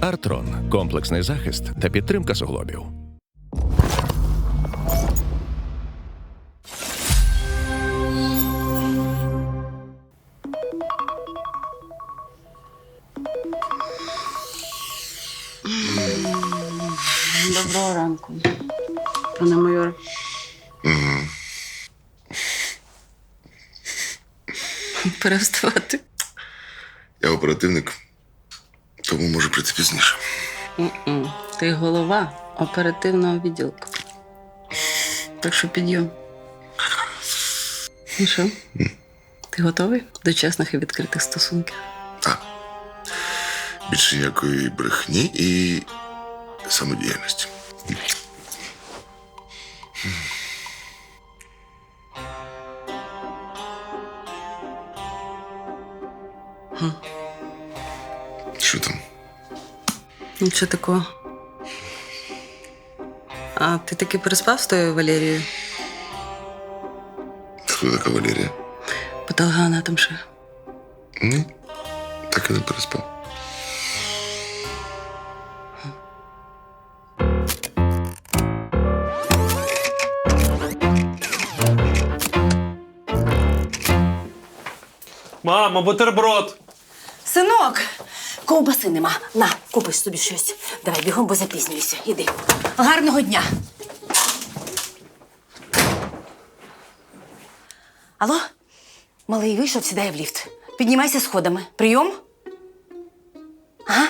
Артрон комплексний захист та підтримка суглобів. Доброго ранку. Пане майор. Перевставати. Я оперативник, тому можу прийти пізніше. Mm-mm. Ти голова оперативного відділку. Так що підйом. Ну що? Ти готовий до чесних і відкритих стосунків? Так. Більше ніякої брехні і самодіяльності. Нічого такого. А ти таки переспав з тою Валерією? Хто така Валерія? Ще. Ні. Так і не переспав. Мамо, бутерброд. Ковбаси нема. На, купиш собі щось. Давай бігом, бо запізнююся. Іди. Гарного дня. Алло? Малий вийшов, сідає в ліфт. Піднімайся сходами. Прийом? Ага.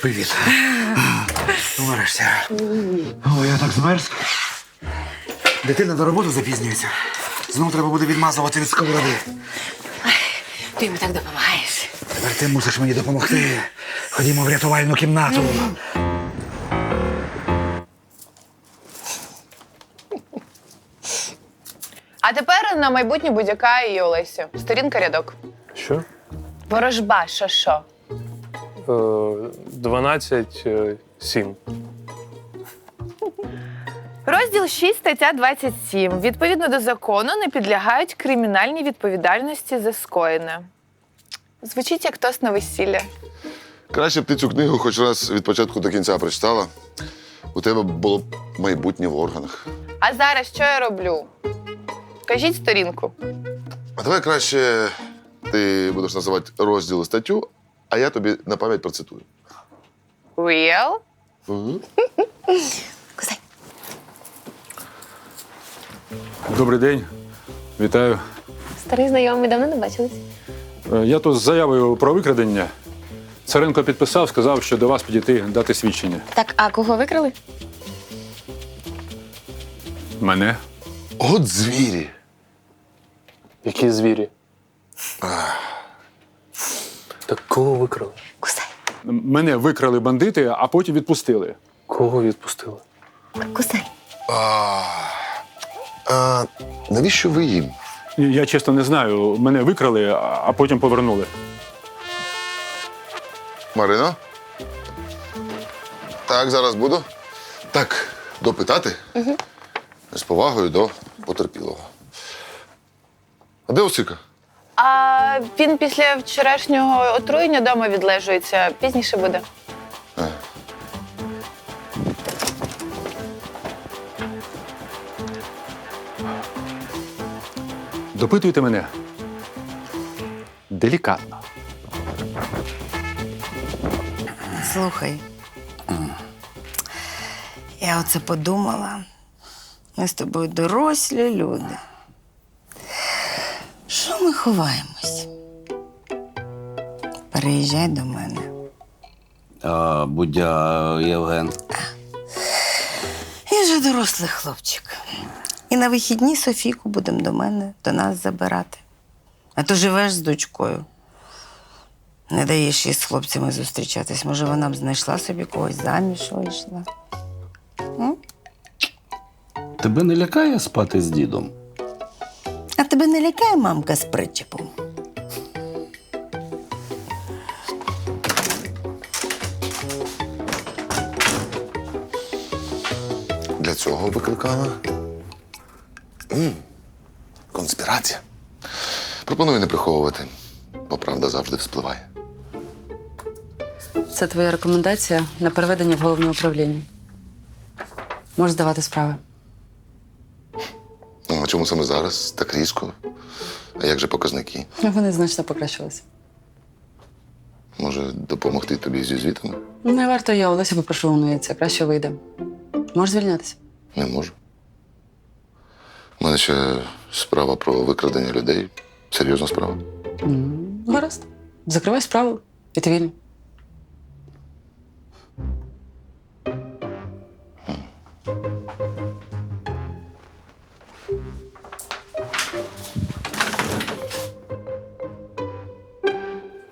Привіт. Нарешті. О, я так змерз. Дитина до роботи запізнюється. Знову треба буде відмазувати від сковороди. Ти йому так допомагаєш. Тепер ти мусиш мені допомогти. Ходімо в рятувальну кімнату. А тепер на майбутнє будь-яка і Олесі. Сторінка рядок. Що? Ворожба, що що? Е, 12, е, 7. Розділ 6, стаття 27. Відповідно до закону не підлягають кримінальній відповідальності за скоєне. Звучить як тост на весілля. Краще б ти цю книгу хоч раз від початку до кінця прочитала. У тебе було б майбутнє в органах. А зараз що я роблю? Кажіть сторінку. А давай краще ти будеш називати розділ і статтю, а я тобі на пам'ять процитую. Real? Угу. Кусай. Добрий день. Вітаю. Старий знайомий, давно не бачились. Е, Я тут з заявою про викрадення. Царенко підписав, сказав, що до вас підійти дати свідчення. Так, а кого викрали? Мене. От звірі. Які звірі? Так кого викрали? Кусай. Мене викрали бандити, а потім відпустили. Кого відпустили? Кусай. А, навіщо ви їм? Я чесно не знаю. Мене викрали, а а потім повернули. Марино? Так, зараз буду. Так, допитати. Угу. З повагою до потерпілого. А де Осика? А він після вчорашнього отруєння вдома відлежується. Пізніше буде. Допитуйте мене. Делікатно. Слухай. Я оце подумала. Ми з тобою дорослі люди. Що ми ховаємось? Переїжджай до мене. А, Будя Євген. Він же дорослий хлопчик. І на вихідні Софійку будемо до мене, до нас забирати. А то живеш з дочкою. Не даєш їй з хлопцями зустрічатись. Може, вона б знайшла собі когось заміж вийшла. Тебе не лякає спати з дідом? А тебе не лякає мамка з причепом? Для цього викликала. М конспірація. Пропоную не приховувати. бо правда завжди вспливає. Це твоя рекомендація на переведення в головне управління. Можеш здавати справи. Ну, а чому саме зараз? Так різко. А як же показники? Ну, Вони значно покращилися. Може, допомогти тобі зі звітами? Не варто я Олеся попрошу у неї це краще вийде. Можеш звільнятися. Не можу. У мене ще справа про викрадення людей. Серйозна справа. М, Гаразд. Закривай справу і ти вільний.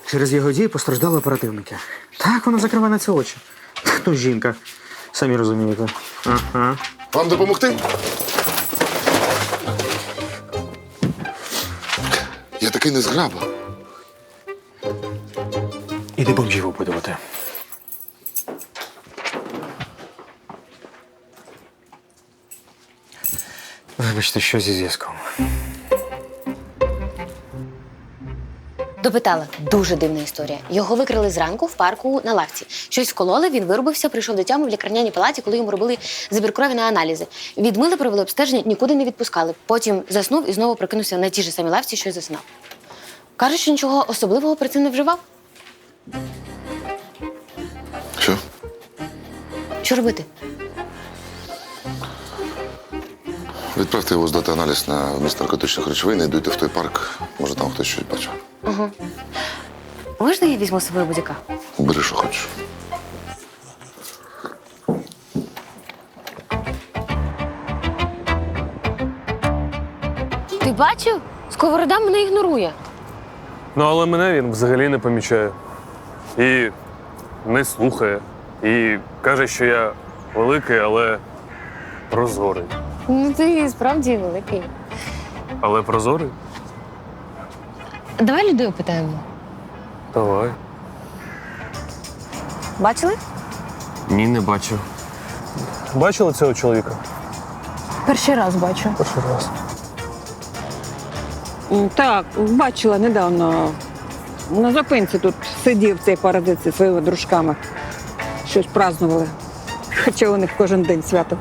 Через його дії постраждали оперативники. Так, вона закриває на це очі. То жінка. Самі розумієте. Ага. Вам допомогти? Такий незграба. Іди бомжів опитувати. Вибачте, що зі зв'язком. Допитала. Дуже дивна історія. Його викрили зранку в парку на лавці. Щось вкололи, він виробився, прийшов до тями в лікарняній палаті, коли йому робили забір крові на аналізи. Відмили, провели обстеження, нікуди не відпускали. Потім заснув і знову прокинувся на тій же самій лавці, що й заснав. Каже, що нічого особливого при цим не вживав. Що? Що робити? Відправте його здати аналіз на вміст наркотичних речовин і йдуйте в той парк. Може, там хтось щось бачив. Можна я візьму з собою будь-яка? Бери, що хочеш. Ти бачив? Сковорода мене ігнорує. Ну, але мене він взагалі не помічає. І не слухає. І каже, що я великий, але прозорий. Ну, ти справді великий. Але прозорий? Давай людей опитаємо. Давай. Бачили? Ні, не бачив. Бачили цього чоловіка? Перший раз бачу. Перший раз. Так, бачила недавно. На зупинці тут сидів цей парадиць зі своїми дружками. Щось празднували. Хоча у них кожен день свято.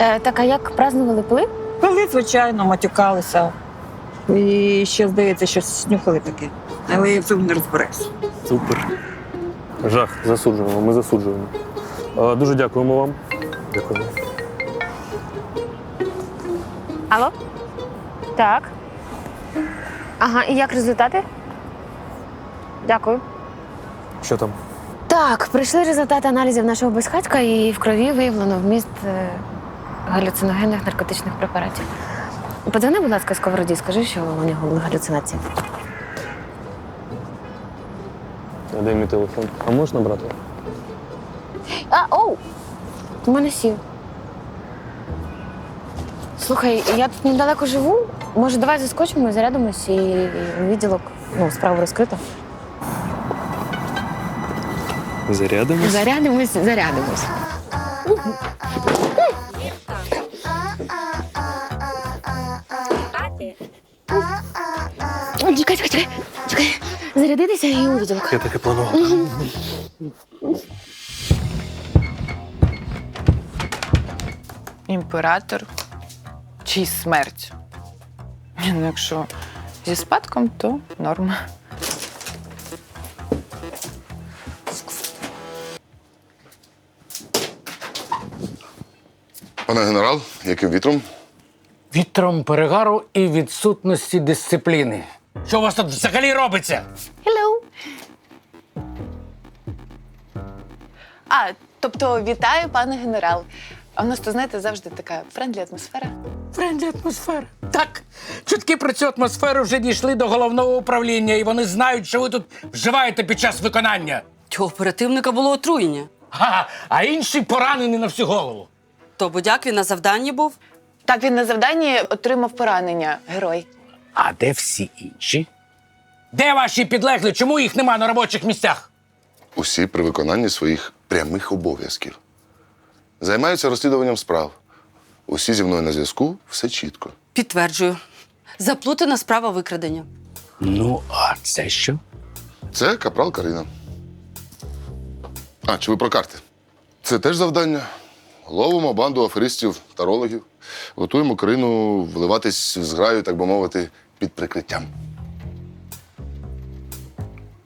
Е, так, а як празднували пили? Коли, звичайно, матюкалися. І ще, здається, щось снюхали таке. Але я в цьому не розберусь. Супер. Жах, засуджуємо, ми засуджуємо. Е, Дуже дякуємо вам. Дякуємо. Алло? Так. Ага, і як результати? Дякую. Що там? Так, прийшли результати аналізів нашого безхатька, і в крові виявлено вміст е, галюциногенних наркотичних препаратів. Подзвони, будь ласка, сковороді, скажи, що у нього були галюцинації. А Де мій телефон? А можна брати? А, оу! У мене сів. Слухай, я тут недалеко живу. Може, давай заскочимо, зарядимось і, і відділок ну, справу розкрито. Зарядимо? Зарядимось, зарядимось. О, Чекай, чекай, чекай, чекай. Зарядитися і у відділок. Я так і планував. Імператор чи смерть. Ні, Ну, якщо зі спадком, то норма. Пане генерал, яким вітром? Вітром перегару і відсутності дисципліни. Що у вас тут взагалі робиться? Hello. А, тобто, вітаю, пане генерал. А в нас тут, знаєте, завжди така френдлі атмосфера. Френдлі атмосфера. Так, чутки про цю атмосферу вже дійшли до головного управління, і вони знають, що ви тут вживаєте під час виконання. У оперативника було отруєння. Ха, а інший поранений на всю голову. То будяк він на завданні був. Так, він на завданні отримав поранення. Герой. А де всі інші? Де ваші підлеглі? Чому їх нема на робочих місцях? Усі при виконанні своїх прямих обов'язків. Займаються розслідуванням справ. Усі зі мною на зв'язку, все чітко. Підтверджую. Заплутана справа викрадення. Ну, а це що? Це капрал Карина. А, чи ви про карти? Це теж завдання. Ловимо банду аферистів, тарологів, готуємо Карину вливатись в зграю, так би мовити, під прикриттям.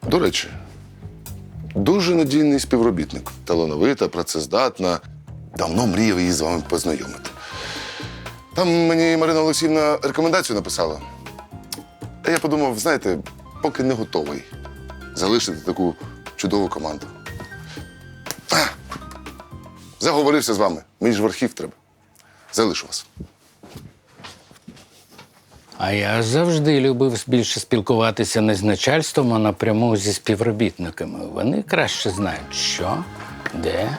До речі, дуже надійний співробітник, талановита, працездатна. Давно мріяв її з вами познайомити. Там мені Марина Олексіївна рекомендацію написала. Та я подумав, знаєте, поки не готовий залишити таку чудову команду. А! Заговорився з вами. Мені ж в архів треба. Залишу вас. А я завжди любив більше спілкуватися не з начальством, а напряму зі співробітниками. Вони краще знають, що, де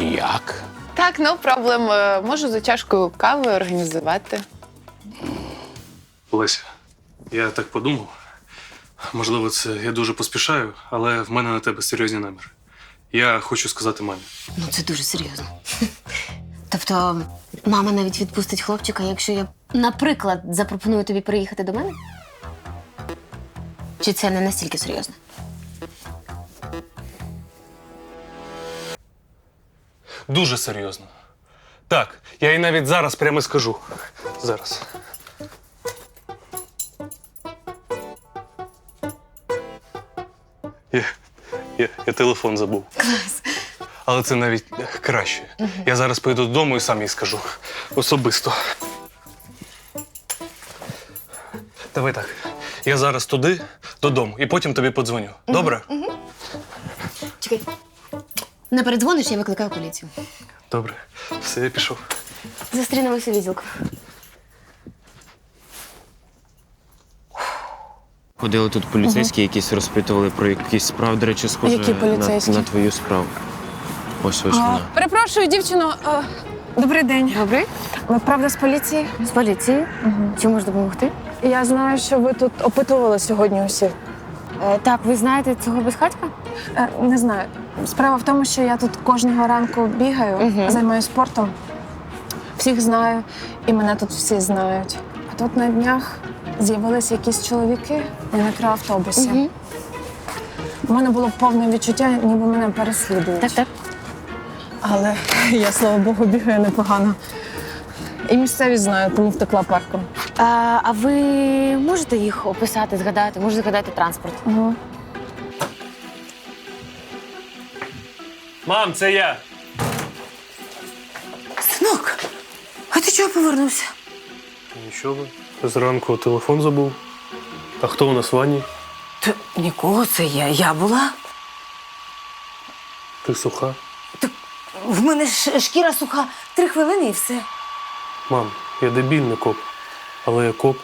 і як. Так, ну проблем. Е, Можу за чашкою кави організувати. Олеся, я так подумав. Можливо, це я дуже поспішаю, але в мене на тебе серйозні наміри. Я хочу сказати мамі. Ну, це дуже серйозно. Тобто, мама навіть відпустить хлопчика, якщо я, наприклад, запропоную тобі приїхати до мене? Чи це не настільки серйозно? Дуже серйозно. Так, я їй навіть зараз прямо скажу. Зараз. Я, я, я телефон забув. Клас. Але це навіть краще. Я зараз поїду додому і сам їй скажу. Особисто. Давай так. Я зараз туди, додому, і потім тобі подзвоню. Добре? Чекай. Не передзвониш, я викликаю поліцію. Добре. Все, я пішов. Зустрінемося у відділку. Ходили тут поліцейські, якісь розпитували про якісь справи, до речі, схоже Які поліцейські? На, на твою справу. Ось ось вона. Перепрошую, дівчино. е, Добрий день. Добре? Ви правда з поліції? З поліції. Чим можу допомогти? Я знаю, що ви тут опитували сьогодні усіх. Е, так, ви знаєте цього безхатька? Е, Не знаю. Справа в тому, що я тут кожного ранку бігаю, Мгм. займаюся спортом. Всіх знаю, і мене тут всі знають. А тут на днях з'явилися якісь чоловіки на мікроавтобусі. Мгм. У мене було повне відчуття, ніби мене переслідують. Так, так. Але я, слава Богу, бігаю непогано. І місцеві знають, тому втекла парком. А, а ви можете їх описати, згадати? Можете згадати транспорт? Угу. Мам, це я. Синок, а ти чого повернувся? Нічого. Зранку телефон забув. А хто у нас в ванні? Та нікого, це я. Я була. Ти суха. Так В мене ж шкіра суха. Три хвилини і все. Мам, я дебільний коп. Але я коп.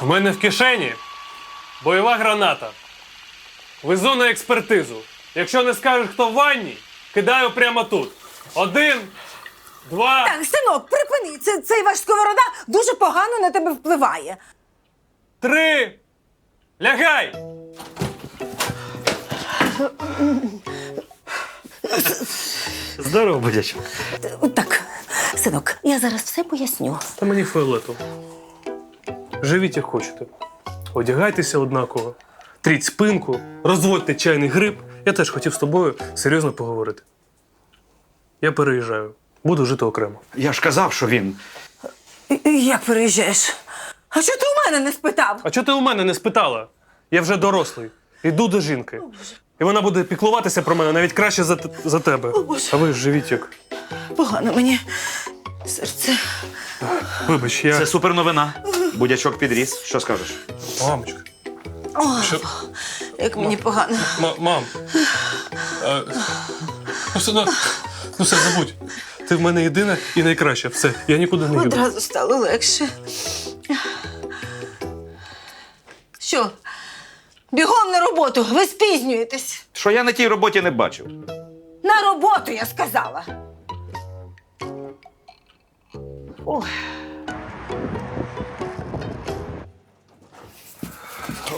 В мене в кишені бойова граната. Везу на експертизу. Якщо не скажеш, хто в ванні, кидаю прямо тут. Один, два. Так, синок, припини. Це, цей ваш сковорода дуже погано на тебе впливає. Три! Лягай! Здорово, будячок. Так, синок, я зараз все поясню. Та мені фіолетово. Живіть як хочете. Одягайтеся однаково, тріть спинку, розводьте чайний гриб. Я теж хотів з тобою серйозно поговорити. Я переїжджаю. Буду жити окремо. Я ж казав, що він. Як переїжджаєш? А чого ти у мене не спитав? А чого ти у мене не спитала? Я вже дорослий. Йду до жінки. І вона буде піклуватися про мене навіть краще за, за тебе. А ви ж живіть як. Погано мені. Серце. Вибач, я. Це супер новина. Будячок підріс. Що скажеш? Мамочка. О, Що? як мені погано. Ма- мам. Ну, все, ну, ну все, забудь. Ти в мене єдина і найкраща. Все, я нікуди не їду. Одразу стало легше. Що? Бігом на роботу, ви спізнюєтесь. Що я на тій роботі не бачив. На роботу, я сказала. Ой.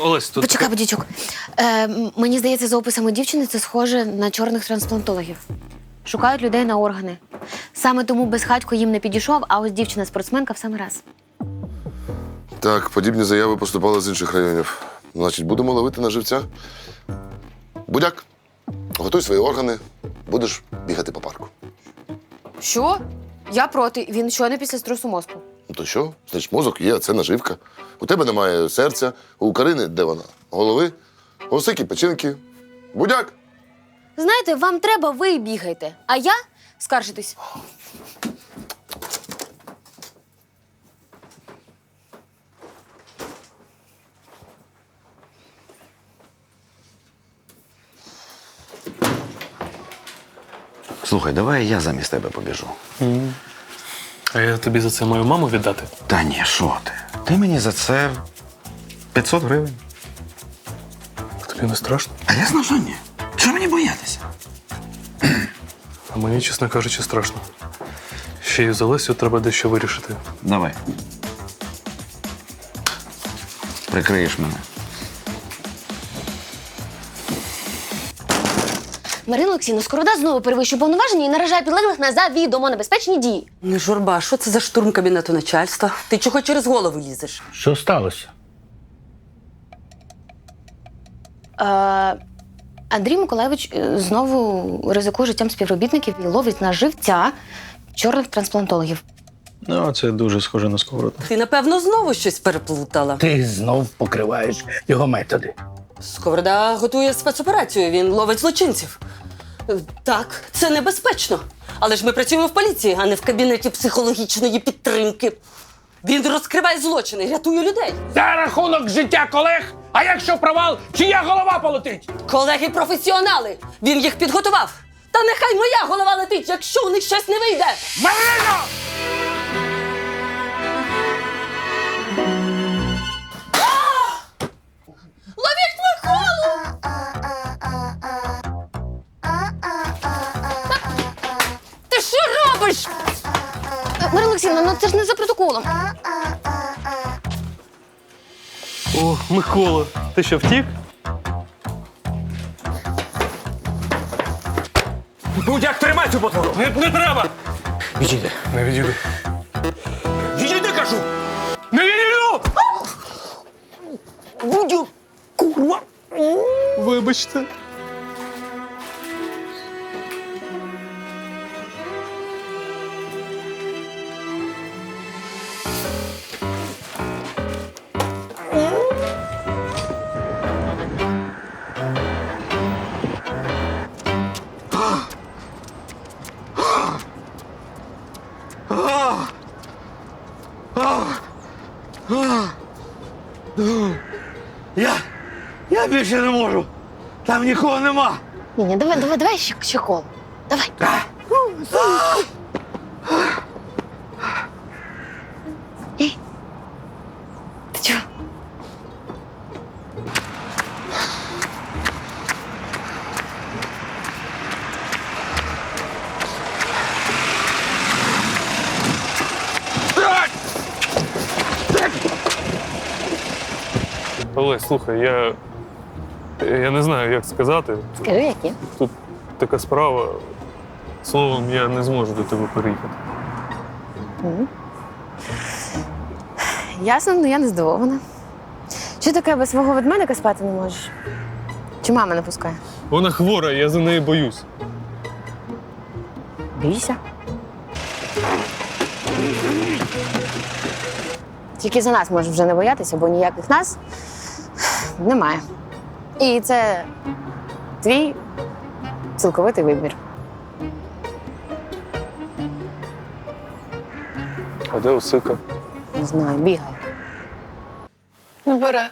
Олесь, тут. Почекай, будічок. Е, мені здається, за описами дівчини це схоже на чорних трансплантологів. Шукають людей на органи. Саме тому безхатько їм не підійшов, а ось дівчина-спортсменка в самий раз. Так, подібні заяви поступали з інших районів. Значить, будемо ловити на живця. Будяк, готуй свої органи, будеш бігати по парку. Що? Я проти. Він що не після струсу мозку. Ну то що? Значить, мозок є, а це наживка. У тебе немає серця, у Карини де вона? Голови, осики, печінки. Будяк! Знаєте, вам треба, ви і бігайте. А я скаржитись. Слухай, давай я замість тебе побіжу. А я тобі за це мою маму віддати? Та ні, що ти? Ти мені за це 500 гривень. Тобі не страшно? А ясно, що ні. Чого мені боятися? А мені, чесно кажучи, страшно. Ще й з Олесю треба дещо вирішити. Давай. Прикриєш мене. Марина Скорода знову перевищує повноваження і наражає підлеглих на завідомо небезпечні дії. Не журба, що це за штурм кабінету начальства? Ти чого через голову лізеш? Що сталося? Е, Андрій Миколайович е, знову ризикує життям співробітників і ловить на живця чорних трансплантологів. Ну, це дуже схоже на сковороду. Ти, напевно, знову щось переплутала. Ти знов покриваєш його методи. Сковорода готує спецоперацію, він ловить злочинців. Так, це небезпечно. Але ж ми працюємо в поліції, а не в кабінеті психологічної підтримки. Він розкриває злочини, рятує людей. За рахунок життя колег, а якщо провал, чия голова полетить? Колеги професіонали. Він їх підготував. Та нехай моя голова летить, якщо у них щось не вийде. Марино! Ловіть Марина Олексійовна, ну це ж не за протоколом. О, Микола, ти що втік? Будяк, тримай цю потвору! Не, не треба! Відійди. Не відійду. Відійди, кажу! Не відійду! Будю! Курва! Вибачте. Я. Я більше не можу. Там нікого нема. Ні, ні, давай, давай, давай ще, ще коло. Давай. Ей. Слухай, я. Я не знаю, як сказати. Скажи, які? Тут така справа. Словом, я не зможу до тебе переїхати. Ясно, ну я не здивована. Чи таке без свого ведмедика спати не можеш? Чи мама не пускає? Вона хвора, я за неї боюсь. Бійся. Тільки за нас можеш вже не боятися, бо ніяких нас немає. І це твій цілковитий вибір. А де Осика? Не знаю, бігай. Не бере.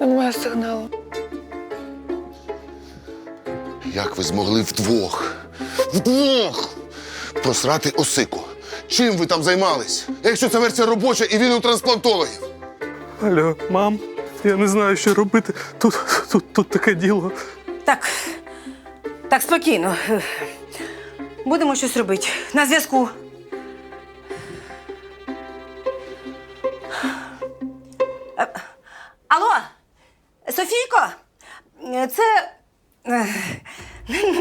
Немає сигналу. Як ви змогли вдвох? Вдвох! Просрати осику. Чим ви там займались? Якщо це версія робоча і він у трансплантологів? Алло, мам, я не знаю, що робити. Тут, тут, тут таке діло. Так, так, спокійно. Будемо щось робити. На зв'язку. Е, Алло, Софійко, це. е,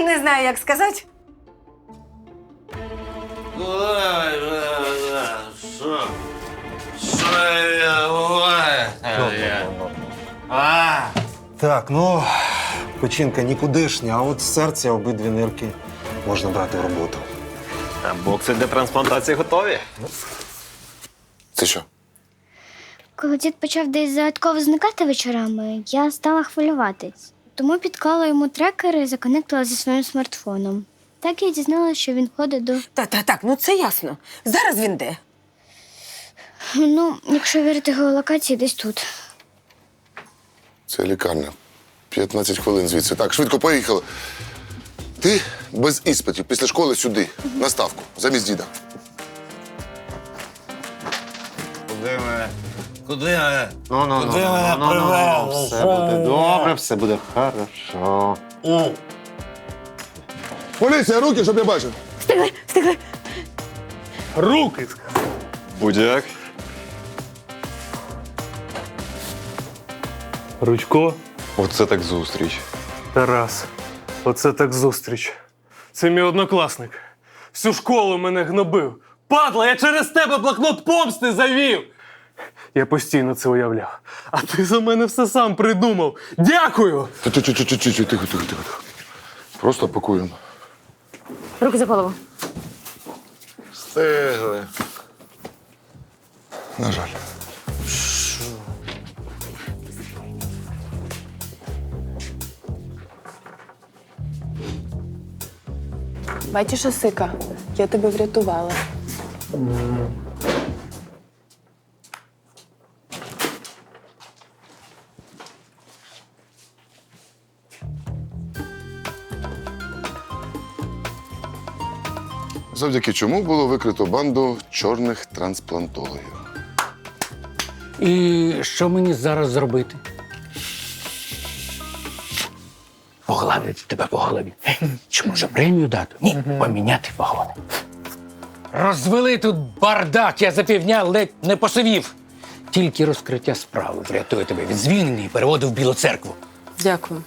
Не знаю, як сказати. Що? Що я А! Так, ну, печінка нікудишня, а от серця обидві нирки можна брати в роботу. А бокси для трансплантації готові? Це що? Коли дід почав десь загадково зникати вечорами, я стала хвилюватись. Тому підклала йому трекер і законектила зі своїм смартфоном. Так я дізналася, що він ходить до. Так, так, так, ну це ясно. Зараз він де? Ну, якщо вірити геолокації, десь тут. Це лікарня. 15 хвилин звідси. Так, швидко поїхали. Ти без іспитів після школи сюди, на ставку, замість діда. Куди ми? Куди ми? Ну, ну, Куди мене привели? Все буде добре, все буде хорошо. Поліція, руки, щоб я бачив. Встигли, встигли. Руки! Будяк. Ручко, Оце так зустріч. Тарас, оце так зустріч. Це мій однокласник. Всю школу мене гнобив. Падла, я через тебе блокнот помсти завів. Я постійно це уявляв. А ти за мене все сам придумав. Дякую! Тихо, тихо, тихо, тихо, тихо, тихо, тихо. Просто пакуємо. Руки за голову. Встигли. На жаль. Бачиш, Осика, я тебе врятувала. Завдяки чому було викрито банду чорних трансплантологів. І що мені зараз зробити? Погладити тебе по голові. Чи може премію дати? Ні, поміняти вагони. Розвели тут бардак, я за півдня ледь не посивів. Тільки розкриття справи врятує тебе від звільнення і переводу в Білу церкву. Дякую.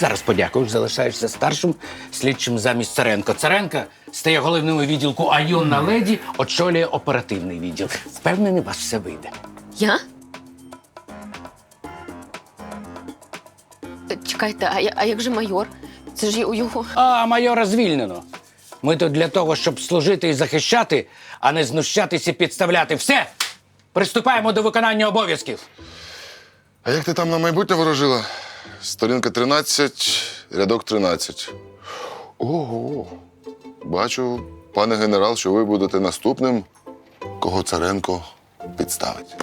Зараз подякуєш, залишаєшся старшим слідчим замість Царенко. Царенка стає головним у відділку, а юна леді очолює оперативний відділ. Впевнений, вас все вийде. Я? Е, Чекайте, а, я- а як же майор? Це ж у його. А майора звільнено. Ми тут для того, щоб служити і захищати, а не знущатись і підставляти. Все! Приступаємо до виконання обов'язків. А як ти там на майбутнє ворожила? Сторінка 13, рядок 13. Ого. Бачу, пане генерал, що ви будете наступним, кого Царенко підставить.